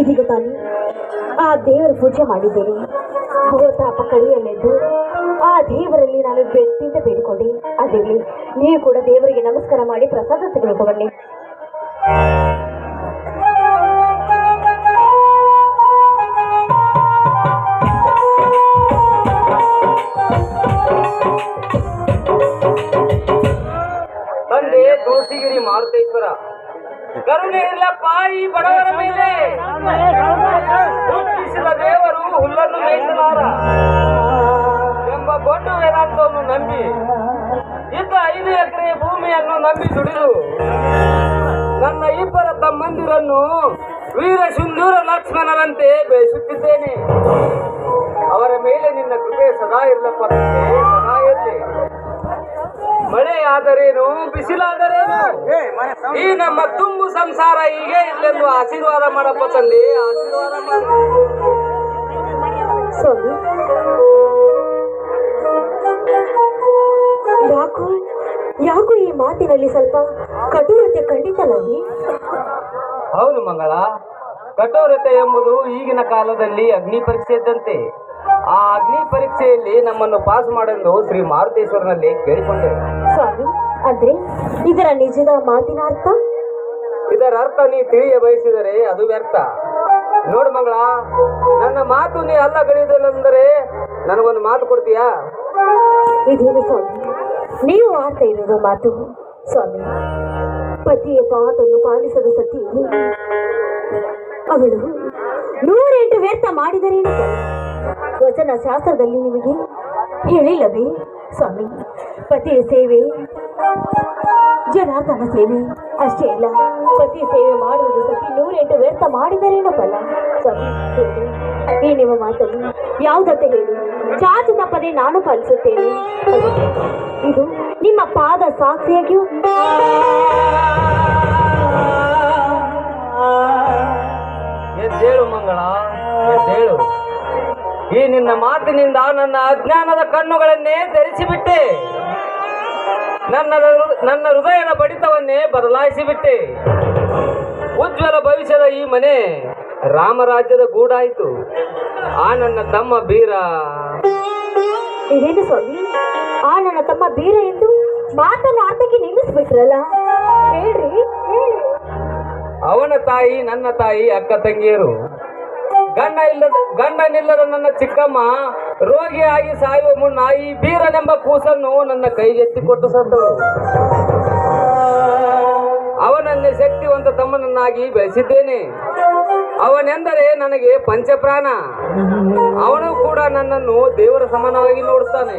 ಇದೀಗ ತಾನು. ಆ ದೇವರ ಪೂಜೆ ಮಾಡಿದ್ದೇನೆ. ಭೂತಾಪ ಕಳಿಯಲೆದ್ದು ಆ ದೇವರಲ್ಲಿ ನಾನು ಬೆಟ್ಟಿಂದ ಬೇಡಿಕೊಂಡೆ. ಅದಿರಲಿ, ನೀವು ಕೂಡ ದೇವರಿಗೆ ನಮಸ್ಕಾರ ಮಾಡಿ ಪ್ರಸಾದ ತೆಗೆದುಕೊ ಬನ್ನಿ ತಂದೆ ತುಳಸಿಗಿರಿ ಮಾರುತೇಶ್ವರ. ಕರುಣೆ ಇಲ್ಲಪ್ಪ, ಈ ಬಡವರ ಮೇಲೆ ಎಕರೆ ನಂಬಿ ದುಡಿದು ನನ್ನ ಇಬ್ಬರ ತಮ್ಮಂದಿರನ್ನು ವೀರ ಸಿಂಧೂರ ಲಕ್ಷ್ಮಣರಂತೆ ಬೇಯಿಸುತ್ತಿದ್ದೇನೆ. ಅವರ ಮೇಲೆ ನಿನ್ನ ಕೃಪೆ ಸದಾ ಇರಲಪ್ಪ ತಂದೆ ಸದಾ ಇರಲಿ. ಮಳೆಯಾದರೇನು ಆದರೇನು ಬಿಸಿಲಾದರೇನು ಈ ನಮ್ಮ ತುಂಬು ಸಂಸಾರ ಹೀಗೆ ಇಲ್ಲೆಂದು ಆಶೀರ್ವಾದ ಮಾಡಪ್ಪ ತಂದೆ ಆಶೀರ್ವಾದ ಮಾಡು. ಮಾತಿನಲ್ಲಿ ಸ್ವಲ್ಪ ಕಠೋರತೆ ಖಂಡಿತನಲ್ಲಿ ಹೌದು ಮಂಗಳ ಕಠೋರತೆ ಎಂಬುದು ಈಗಿನ ಕಾಲದಲ್ಲಿ ಅಗ್ನಿ ಪರೀಕ್ಷೆ ಇದ್ದಂತೆ ಆ ಅಗ್ನಿ ಪರೀಕ್ಷೆಯಲ್ಲಿ ನಮ್ಮನ್ನು ಪಾಸ್ ಮಾಡೆಂದು ಶ್ರೀ ಮಾರುತೇಶ್ವರನಲ್ಲಿ ಕೇಳಿಕೊಂಡೆ. ಸ್ವಾಮಿ ಅಂದ್ರೆ ಇದರ ನಿಜದ ಮಾತಿನ ಅರ್ಥ? ಇದರ ಅರ್ಥ ನೀ ತಿಳಿಯ ಬಯಸಿದರೆ ಅದು ವ್ಯರ್ಥ. ನೋಡು ಮಂಗಳ ನನ್ನ ಮಾತು ನೀ ಅಲ್ಲ ಗಳಿದಲ್ಲಂದರೆ ನನಗೊಂದು ಮಾತು ಕೊಡ್ತೀಯಾ? ಇದೇನು ಸ್ವಾಮಿ? ನೀವು ಆಡ್ತಾ ಇರೋದು ಮಾತು, ಸ್ವಾಮಿ. ಪತಿಯ ಪಾತನ್ನು ಪಾಲಿಸದ ಸತಿ ಅವಳು, ನೂರೆಂಟು ವ್ಯರ್ಥ ಮಾಡಿದರೇನು ವಚನ ಶಾಸ್ತ್ರದಲ್ಲಿ ನಿಮಗೆ ಹೇಳಿಲ್ಲವೇ, ಸ್ವಾಮಿ? ಪತಿಯ ಸೇವೆ ಜನಾರ್ದನ ಸೇವೆ, ಅಷ್ಟೇ ಇಲ್ಲ ಪತಿ ಸೇವೆ ಮಾಡುವುದು ನೂರೆಂಟು ವ್ಯರ್ಥ ಮಾಡಿದರೇನು ಫಲ? ಹೇಳಿ ಈ ನಿಮ್ಮ ಮಾತನ್ನು ಹೇಳಿ? ಚಾಚು ತಪ್ಪದೆ ನಾನು ಪಾಲಿಸುತ್ತೇನೆ. ಇದು ನಿಮ್ಮ ಪಾದ ಸಾಕ್ಷಿಯಾಗಿಯೂ? ಎದ್ದೇಳು ಮಂಗಳ, ಎದ್ದೇಳು. ಈ ನಿನ್ನ ಮಾತಿನಿಂದ ನನ್ನ ಅಜ್ಞಾನದ ಕಣ್ಣುಗಳನ್ನೇ ಧರಿಸಿಬಿಟ್ಟೆ ನನ್ನ ನನ್ನ ಹೃದಯದ ಬಡಿತವನ್ನೇ ಬದಲಾಯಿಸಿಬಿಟ್ಟೆ. ಉಜ್ವಲ ಈ ಮನೆ ರಾಮರಾಜ್ಯದ ಗೂಡಾಯಿತು. ಆ ನನ್ನ ತಮ್ಮ ಬೀರ. ಇದೇನು ಸ್ವಾಮಿ? ಆ ನನ್ನ ತಮ್ಮ ಬೀರ ಎಂದು ಮಾತನ್ನು ಆತಕ್ಕೆ ನಿಲ್ಲಿಸ್ಬಿಟ್ರಲ್ಲ? ಹೇಳ್ರಿ. ಹೇಳ್ರಿ ಅವನ ತಾಯಿ ನನ್ನ ತಾಯಿ ಅಕ್ಕ ತಂಗಿಯರು. ಗಂಡ ಇಲ್ಲದ ಗಂಡನಿಲ್ಲದ ನನ್ನ ಚಿಕ್ಕಮ್ಮ ರೋಗಿಯಾಗಿ ಸಾಯುವ ಮುನ್ನ ಈ ಬೀರನೆಂಬ ಕೂಸನ್ನು ನನ್ನ ಕೈಗೆತ್ತಿಕೊಟ್ಟು ಸತ್ತಳು ಅವನನ್ನೇ ಶಕ್ತಿವಂತ ತಮ್ಮನನ್ನಾಗಿ ಬೆಳೆಸಿದ್ದೇನೆ. ಅವನೆಂದರೆ ನನಗೆ ಪಂಚಪ್ರಾಣ. ಅವನು ಕೂಡ ನನ್ನನ್ನು ದೇವರ ಸಮಾನವಾಗಿ ನೋಡುತ್ತಾನೆ.